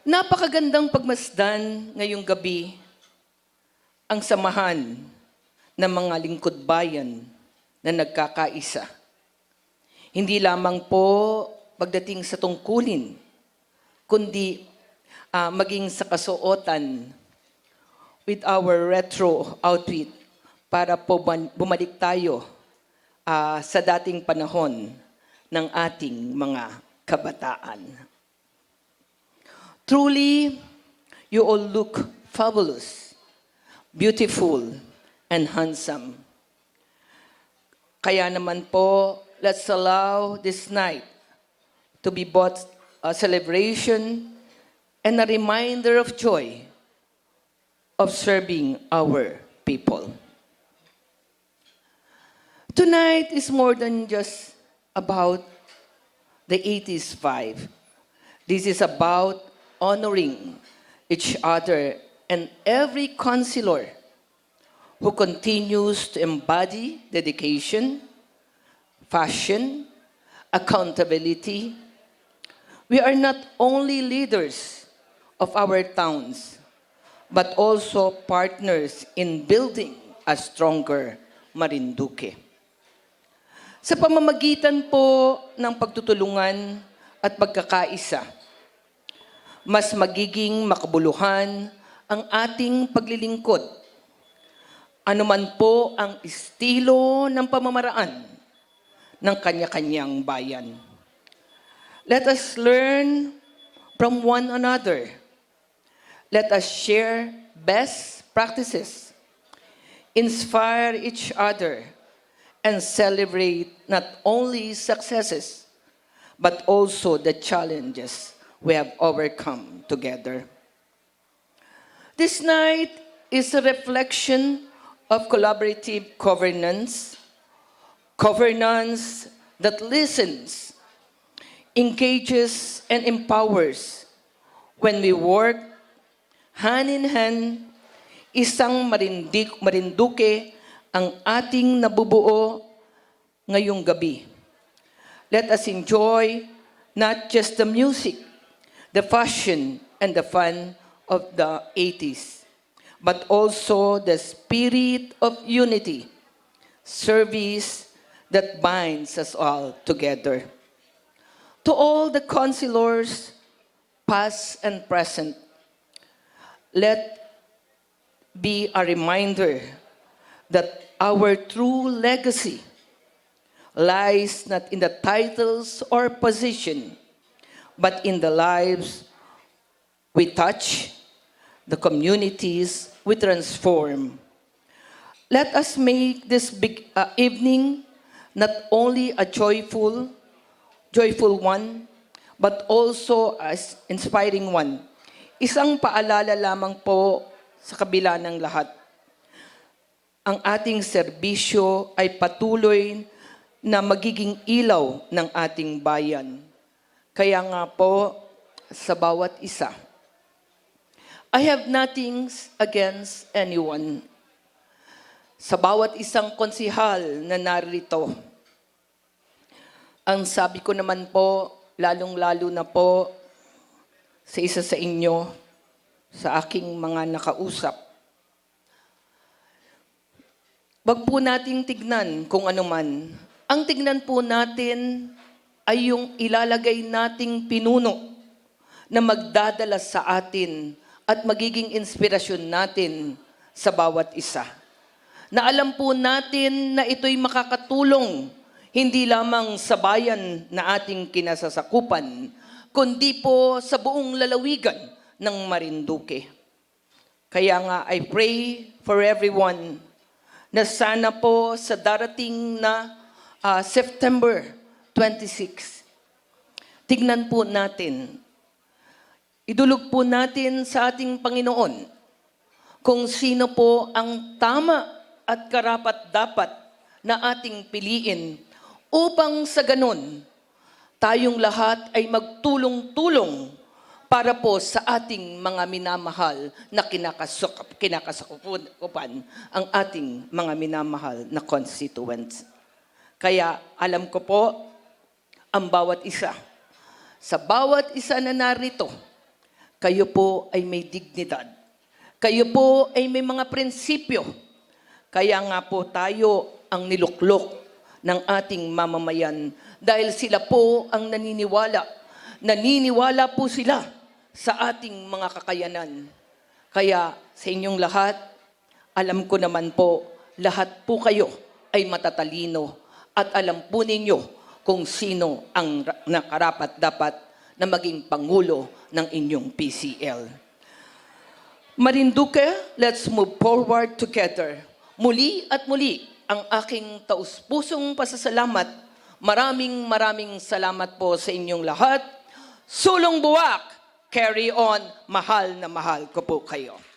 Napakagandang pagmasdan ngayong gabi ang samahan ng mga lingkod bayan na nagkakaisa. Hindi lamang po pagdating sa tungkulin, kundi ah, maging sa kasuotan with our retro outfit para po bumalik tayo ah, sa dating panahon ng ating mga kabataan. Truly, you all look fabulous, beautiful, and handsome. Kaya naman po, let's allow this night to be both a celebration and a reminder of joy of serving our people. Tonight is more than just about the 80s vibe. This is about honoring each other and every counselor who continues to embody dedication, passion, accountability. We are not only leaders of our towns, but also partners in building a stronger Marinduque. Sa pamamagitan po ng pagtutulungan at pagkakaisa, mas magiging makabuluhan ang ating paglilingkod. Ano man po ang estilo ng pamamaraan ng kanya-kanyang bayan. Let us learn from one another. Let us share best practices, inspire each other, and celebrate not only successes, but also the challenges we have overcome together. This night is a reflection of collaborative governance, governance that listens, engages, and empowers when we work hand in hand, isang marindik, marinduke ang ating nabubuo ngayong gabi. Let us enjoy not just the music, the fashion, and the fun of the 80s, but also the spirit of unity, service that binds us all together. To all the counselors, past and present, let be a reminder that our true legacy lies not in the titles or position, but in the lives we touch, the communities we transform. Let us make this big uh, evening not only a joyful, joyful one, but also as inspiring one. Isang paalala lamang po sa kabila ng lahat. Ang ating serbisyo ay patuloy na magiging ilaw ng ating bayan. Kaya nga po, sa bawat isa, I have nothing against anyone. Sa bawat isang konsihal na narito, ang sabi ko naman po, lalong-lalo na po sa isa sa inyo, sa aking mga nakausap. Wag po nating tignan kung ano man. Ang tignan po natin ay yung ilalagay nating pinuno na magdadala sa atin at magiging inspirasyon natin sa bawat isa. Na alam po natin na ito'y makakatulong hindi lamang sa bayan na ating kinasasakupan, kundi po sa buong lalawigan ng Marinduque. Kaya nga, I pray for everyone na sana po sa darating na ah, September 26, tignan po natin, idulog po natin sa ating Panginoon kung sino po ang tama at karapat-dapat na ating piliin upang sa ganun, tayong lahat ay magtulong-tulong para po sa ating mga minamahal na kinakasuk- kinakasakupan ang ating mga minamahal na constituents. Kaya alam ko po, ang bawat isa, sa bawat isa na narito, Kayo po ay may dignidad. Kayo po ay may mga prinsipyo. Kaya nga po tayo ang niluklok ng ating mamamayan dahil sila po ang naniniwala. Naniniwala po sila sa ating mga kakayanan. Kaya sa inyong lahat, alam ko naman po, lahat po kayo ay matatalino at alam po ninyo kung sino ang ra- nakarapat dapat na maging pangulo ng inyong PCL. Marinduque, let's move forward together. Muli at muli ang aking taus-pusong pasasalamat. Maraming maraming salamat po sa inyong lahat. Sulong buwak, carry on, mahal na mahal ko po kayo.